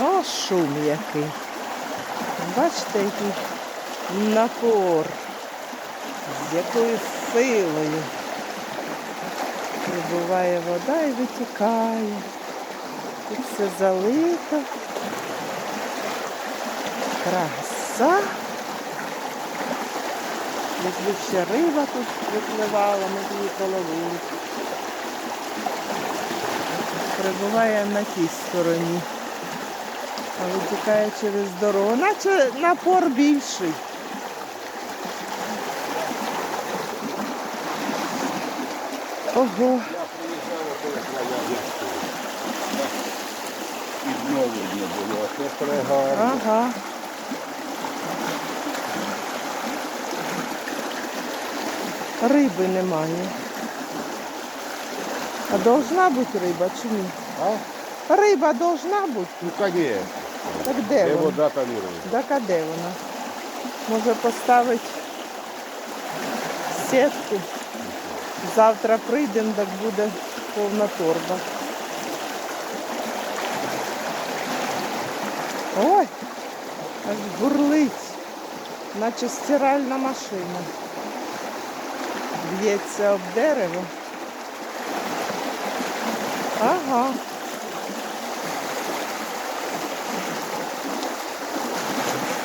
О, шум який. Бачите, який напор, з якою силою прибуває вода і витікає. Тут все залито. Краса. Ще риба тут випливала, б її половили. Прибуває на тій стороні. А витікає через дорогу. Наче напор більший. Ого. І знову не було. Це пригарно. ага. Риби немає. А должна бути риба чи ні? А? Риба должна бути. Ну, конечно. Так де Де вона? вода, там. Так а де вона? Може поставити сітку. Завтра прийдемо, так буде повна торба. Ой, аж бурлить, наче стиральна машина. Б'ється об дерево. Ага.